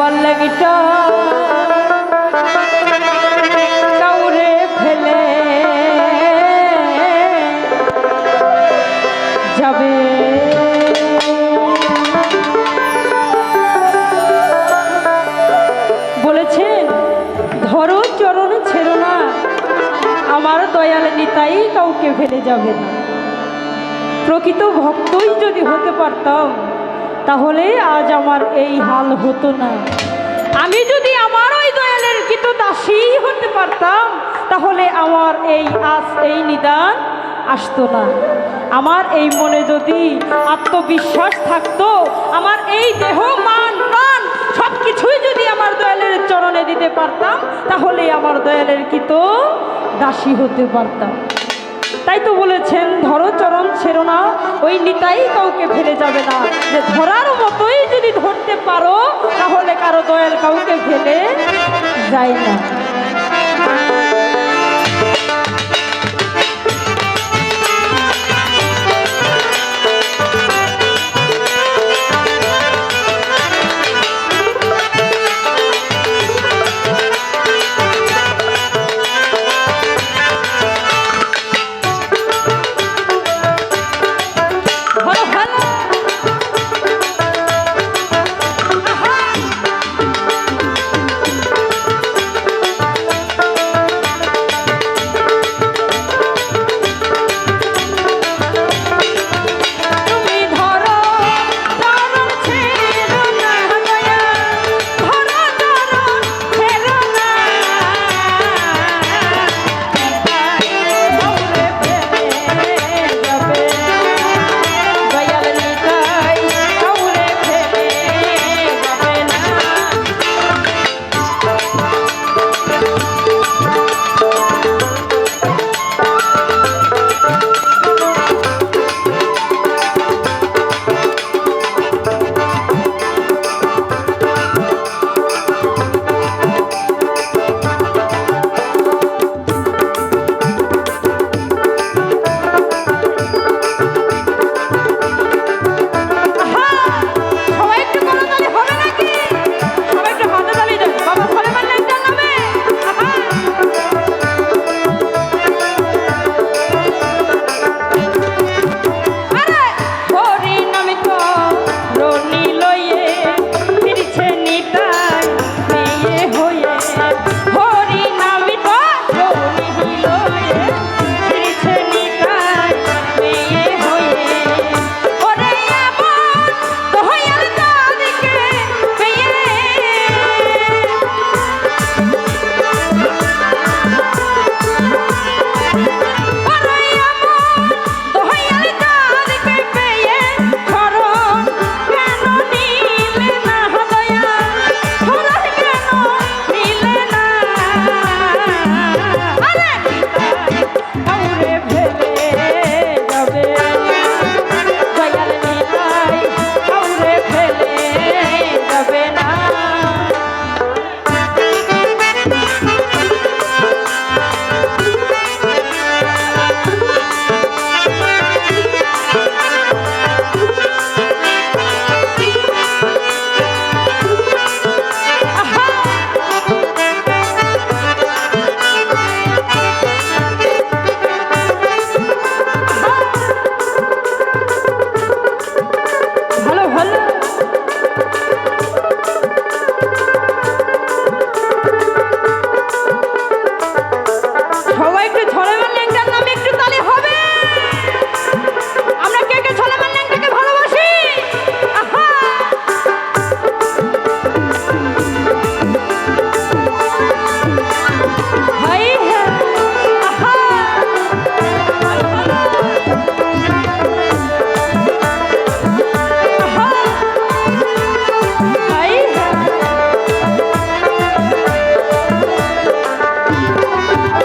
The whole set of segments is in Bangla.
লাগিটা কাউরে ফেলে। যাবে। বলেছেন, ধরো চরণ ছেড়ো না। আমার দয়াল কাউকে ফেলে যাবে না। প্রকৃত ভক্তই যদি হতে পারতাম তাহলে আজ আমার এই হাল হতো না। আমি যদি আমার ওই দয়ালের কৃত দাসী হতে পারতাম, তাহলে আমার এই আজ এই নিদান আসতো না। আমার এই মনে যদি আত্মবিশ্বাস থাকতো, আমার এই দেহ, মান, প্রাণ সব কিছুই যদি আমার দয়ালের চরণে দিতে পারতাম, তাহলে আমার দয়ালের কৃত দাসী হতে পারতাম। তাই তো বলেছেন, ধরো চরণ ছেড়ো না, ওই নিতাই কাউকে ফেলে যাবে না। যে ধরার মতোই যদি ধরতে পারো, তাহলে কারও দয়াল কাউকে ফেলে যায় না।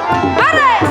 ¡Vale!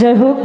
যাই হোক।